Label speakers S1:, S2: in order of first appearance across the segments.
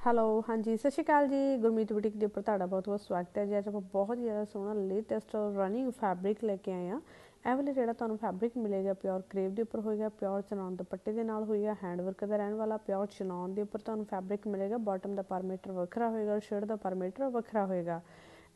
S1: Hello, ਹਾਂਜੀ, ਸਤਿ ਸ਼੍ਰੀ ਅਕਾਲ ਜੀ। ਗੁਰਮੀਤ ਬੁਟੀਕ ਦੇ ਉੱਪਰ ਤੁਹਾਡਾ ਬਹੁਤ ਬਹੁਤ ਸਵਾਗਤ ਹੈ। ਜੀ, ਅੱਜ ਆਪਾਂ ਬਹੁਤ ਜ਼ਿਆਦਾ ਸੋਹਣਾ ਲੇਟੈਸਟ ਰਨਿੰਗ ਫੈਬਰਿਕ ਲੈ ਕੇ ਆਏ ਆ ਇਹ ਵਾਲੇ ਜਿਹੜਾ ਤੁਹਾਨੂੰ ਫੈਬਰਿਕ ਮਿਲੇਗਾ ਪਿਓਰ ਕਰੇਵ ਦੇ ਉੱਪਰ ਹੋਏਗਾ ਪਿਓਰ ਚਨਾਨ ਦੁਪੱਟੇ ਦੇ ਨਾਲ ਹੋਏਗਾ ਹੈਂਡ ਵਰਕ ਦਾ ਰਹਿਣ ਵਾਲਾ ਪਿਓਰ ਚਨਾਨ ਦੇ ਉੱਪਰ ਤੁਹਾਨੂੰ ਫੈਬਰਿਕ ਮਿਲੇਗਾ ਬਾਟਮ ਦਾ ਪਰਮੀਟਰ ਵੱਖਰਾ ਹੋਏਗਾ ਔਰ ਸ਼ਰਟ ਦਾ ਪਰਮੀਟਰ ਵੱਖਰਾ ਹੋਏਗਾ।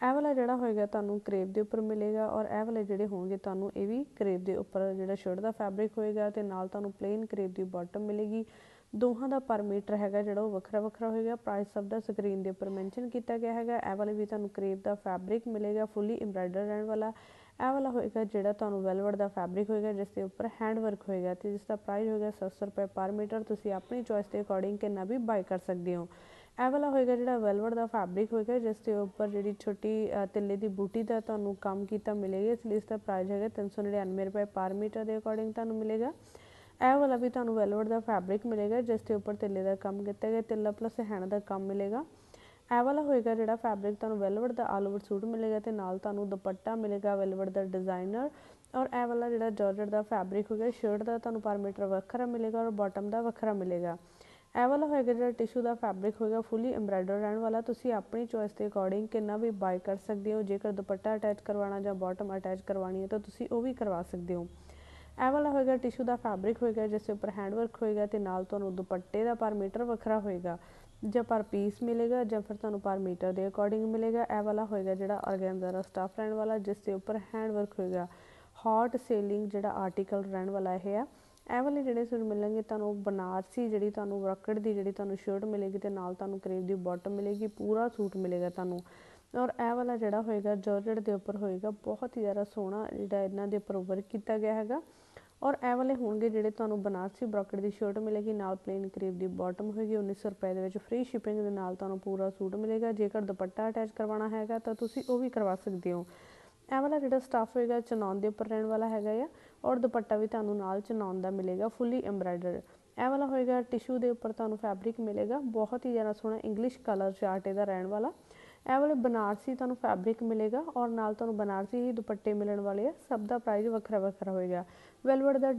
S1: ਇਹ ਵਾਲਾ ਜਿਹੜਾ ਹੋਏਗਾ, ਤੁਹਾਨੂੰ ਕਰੇਵ ਦੇ ਉੱਪਰ ਮਿਲੇਗਾ ਔਰ ਇਹ ਵਾਲੇ ਜਿਹੜੇ ਹੋਣਗੇ, ਤੁਹਾਨੂੰ ਇਹ ਵੀ ਕਰੇਵ ਦੇ ਉੱਪਰ ਜਿਹੜਾ ਸ਼ਰਟ ਦਾ ਫੈਬਰਿਕ ਹੋਏਗਾ ਤੇ ਨਾਲ ਤੁਹਾਨੂੰ ਪਲੇਨ ਕਰੇਵ ਦੀ ਬਾਟਮ ਮਿਲੇਗੀ। ਦੋਹਾਂ ਦਾ ਪਰ ਮੀਟਰ ਹੈਗਾ ਜਿਹੜਾ ਉਹ ਵੱਖਰਾ ਵੱਖਰਾ ਹੋਏਗਾ। ਪ੍ਰਾਈਸ ਸਭ ਦਾ ਸਕਰੀਨ ਦੇ ਉੱਪਰ ਮੈਂਸ਼ਨ ਕੀਤਾ ਗਿਆ ਹੈਗਾ। ਇਹ ਵਾਲੇ ਵੀ ਤੁਹਾਨੂੰ ਕਰੀਬ ਦਾ ਫੈਬਰਿਕ ਮਿਲੇਗਾ ਫੁੱਲੀ ਐਮਬ੍ਰਾਇਡਰ ਰਹਿਣ ਵਾਲਾ। ਇਹ ਵਾਲਾ ਹੋਏਗਾ ਜਿਹੜਾ ਤੁਹਾਨੂੰ ਵੈਲਵਟ ਦਾ ਫੈਬਰਿਕ ਹੋਏਗਾ, ਜਿਸ ਦੇ ਉੱਪਰ ਹੈਂਡ ਵਰਕ ਹੋਏਗਾ ਤੇ ਜਿਸ ਦਾ ਪ੍ਰਾਈਸ ਹੋਏਗਾ 700 ਰੁਪਏ ਪਰ ਮੀਟਰ ਤੁਸੀਂ ਆਪਣੀ ਚੋਇਸ ਦੇ ਅਕੋਰਡਿੰਗ ਕਿੰਨਾ ਵੀ ਬਾਈ ਕਰ ਸਕਦੇ ਹੋ। ਇਹ ਵਾਲਾ ਹੋਏਗਾ ਜਿਹੜਾ ਵੈਲਵਟ ਦਾ ਫੈਬਰਿਕ ਹੋਏਗਾ, ਜਿਸ ਦੇ ਉੱਪਰ ਜਿਹੜੀ ਛੋਟੀ ਤਿੱਲੇ ਦੀ ਬੂਟੀ ਦਾ ਤੁਹਾਨੂੰ ਕੰਮ ਕੀਤਾ ਮਿਲੇਗਾ। ਇਸ ਲਈ ਇਸ ਦਾ ਪ੍ਰਾਈਸ ਹੈਗਾ 399 ਰੁਪਏ ਪਰ ਮੀਟਰ ਦੇ ਅਕੋਰਡਿੰਗ ਤੁਹਾਨੂੰ ਮਿਲੇਗਾ। ਇਹ ਵਾਲਾ ਵੀ ਤੁਹਾਨੂੰ ਵੈਲਵਟ ਦਾ ਫੈਬਰਿਕ ਮਿਲੇਗਾ, ਜਿਸ ਦੇ ਉੱਪਰ ਤਿੱਲੇ ਦਾ ਕੰਮ ਕੀਤਾ ਗਿਆ, ਤਿੱਲਾ ਪਲੱਸ ਹੈਂਡ ਦਾ ਕੰਮ ਮਿਲੇਗਾ। ਇਹ ਵਾਲਾ ਹੋਏਗਾ ਜਿਹੜਾ ਫੈਬਰਿਕ ਤੁਹਾਨੂੰ ਵੈਲਵਟ ਦਾ ਆਲ ਓਵਰ ਸੂਟ ਮਿਲੇਗਾ ਤੇ ਨਾਲ ਤੁਹਾਨੂੰ ਦੁਪੱਟਾ ਮਿਲੇਗਾ ਵੈਲਵਟ ਦਾ ਡਿਜ਼ਾਈਨਰ ਔਰ ਇਹ ਵਾਲਾ ਜਿਹੜਾ ਜਾਰਜਟ ਦਾ ਫੈਬਰਿਕ ਹੋਗਾ ਸ਼ਰਟ ਦਾ ਤੁਹਾਨੂੰ ਪਰ ਮੀਟਰ ਵੱਖਰਾ ਮਿਲੇਗਾ ਔਰ ਬਾਟਮ ਦਾ ਵੱਖਰਾ ਮਿਲੇਗਾ। ਇਹ ਵਾਲਾ ਹੋਏਗਾ ਜਿਹੜਾ ਟਿਸ਼ੂ ਦਾ ਫੈਬਰਿਕ ਹੋਏਗਾ ਫੁੱਲੀ ਐਮਬ੍ਰਾਇਡਰ ਰਹਿਣ ਵਾਲਾ, ਤੁਸੀਂ ਆਪਣੀ ਚੋਇਸ ਦੇ ਅਕੋਰਡਿੰਗ ਕਿੰਨਾ ਵੀ ਬਾਈ ਕਰ ਸਕਦੇ ਹੋ, ਜੇਕਰ ਦੁਪੱਟਾ ਅਟੈਚ ਕਰਵਾਉਣਾ ਜਾਂ ਬਾਟਮ ਅਟੈਚ ਕਰਵਾਉਣੀ ਹੈ ਤਾਂ ਤੁਸੀਂ ਉਹ ਵੀ ਕਰਵਾ ਸਕਦੇ ਹੋ। ਇਹ ਵਾਲਾ ਹੋਏਗਾ ਟਿਸ਼ੂ ਦਾ ਫੈਬਰਿਕ ਹੋਏਗਾ, ਜਿਸ ਦੇ ਉੱਪਰ ਹੈਂਡ ਵਰਕ ਹੋਏਗਾ ਤੇ ਨਾਲ ਤੁਹਾਨੂੰ ਦੁਪੱਟੇ ਦਾ ਪਰ ਮੀਟਰ ਵੱਖਰਾ ਹੋਏਗਾ। ਜਾਂ ਪਰ ਪੀਸ ਮਿਲੇਗਾ ਜਾਂ ਫਿਰ ਤੁਹਾਨੂੰ ਪਰ ਮੀਟਰ ਦੇ ਅਕੋਰਡਿੰਗ ਮਿਲੇਗਾ। ਇਹ ਵਾਲਾ ਹੋਏਗਾ ਜਿਹੜਾ ਆਰਗੈਂਜ਼ਾ ਦਾ ਸਟਫ ਰਹਿਣ ਵਾਲਾ, ਜਿਸ ਦੇ ਉੱਪਰ ਹੈਂਡ ਵਰਕ ਹੋਏਗਾ। ਹੌਟ ਸੇਲਿੰਗ ਜਿਹੜਾ ਆਰਟੀਕਲ ਰਹਿਣ ਵਾਲਾ ਇਹ ਹੈ। ਇਹ ਵਾਲੇ ਜਿਹੜੇ ਸੂਟ ਮਿਲਣਗੇ, ਤੁਹਾਨੂੰ ਬਨਾਰਸੀ ਜਿਹੜੀ ਤੁਹਾਨੂੰ ਵਰਕੜ ਦੀ ਜਿਹੜੀ ਤੁਹਾਨੂੰ ਸ਼ਰਟ ਮਿਲੇਗੀ ਤੇ ਨਾਲ ਤੁਹਾਨੂੰ ਕਰੇਵ ਦੀ ਬਾਟਮ ਮਿਲੇਗੀ, ਪੂਰਾ ਸੂਟ ਮਿਲੇਗਾ ਤੁਹਾਨੂੰ। ਔਰ ਇਹ ਵਾਲਾ ਜਿਹੜਾ ਹੋਏਗਾ, ਜਾਰਜਟ ਦੇ ਉੱਪਰ ਹੋਏਗਾ, ਬਹੁਤ ਹੀ ਜ਼ਿਆਦਾ ਸੋਹਣਾ ਜਿਹੜਾ ਇਹਨਾਂ ਦੇ ਉੱਪਰ ਵਰਕ ਕੀਤਾ ਗਿਆ ਹੈਗਾ। ਔਰ ਇਹ ਵਾਲੇ ਹੋਣਗੇ ਜਿਹੜੇ ਤੁਹਾਨੂੰ ਬਨਾਰਸੀ ਬ੍ਰੋਕਟ ਦੀ ਸ਼ਰਟ ਮਿਲੇਗੀ, ਨਾਲ ਪਲੇਨ ਕਰੀਬ ਦੀ ਬਾਟਮ ਹੋਏਗੀ 1900 ਰੁਪਏ ਦੇ ਵਿੱਚ ਫ੍ਰੀ ਸ਼ਿਪਿੰਗ ਦੇ ਨਾਲ ਤੁਹਾਨੂੰ ਪੂਰਾ ਸੂਟ ਮਿਲੇਗਾ। ਜੇਕਰ ਦੁਪੱਟਾ ਅਟੈਚ ਕਰਵਾਉਣਾ ਹੈਗਾ, ਤਾਂ ਤੁਸੀਂ ਉਹ ਵੀ ਕਰਵਾ ਸਕਦੇ ਹੋ। ਇਹ ਵਾਲਾ ਜਿਹੜਾ ਸਟਾਫ ਹੋਏਗਾ, ਚਨੌਨ ਦੇ ਉੱਪਰ ਰਹਿਣ ਵਾਲਾ ਹੈਗਾ ਆ। ਔਰ ਦੁਪੱਟਾ ਵੀ ਤੁਹਾਨੂੰ ਨਾਲ ਚਨੌਨ ਦਾ ਮਿਲੇਗਾ ਫੁੱਲੀ ਐਮਬ੍ਰਾਇਡਰ ਇਹ ਵਾਲਾ ਹੋਏਗਾ ਟਿਸ਼ੂ ਦੇ ਉੱਪਰ ਤੁਹਾਨੂੰ ਫੈਬਰਿਕ ਮਿਲੇਗਾ, ਬਹੁਤ ਹੀ ਜ਼ਿਆਦਾ ਸੋਹਣਾ ਇੰਗਲਿਸ਼ ਕਲਰ ਚਾਰਟ ਇਹਦਾ ਰਹਿਣ ਵਾਲਾ। ਇਹ ਵਾਲੇ ਬਨਾਰਸੀ ਤੁਹਾਨੂੰ ਫੈਬਰਿਕ ਮਿਲੇਗਾ ਔਰ ਨਾਲ ਤੁਹਾਨੂੰ ਬਨਾਰਸੀ ਹੀ ਦੁਪੱਟੇ ਮਿਲਣ ਵਾਲੇ ਆ, ਸਭ ਦਾ ਪ੍ਰਾਈਸ ਵੱਖਰਾ ਵੱਖਰਾ ਹੋਏਗਾ। ਵੈਲਵਟ ਦਾ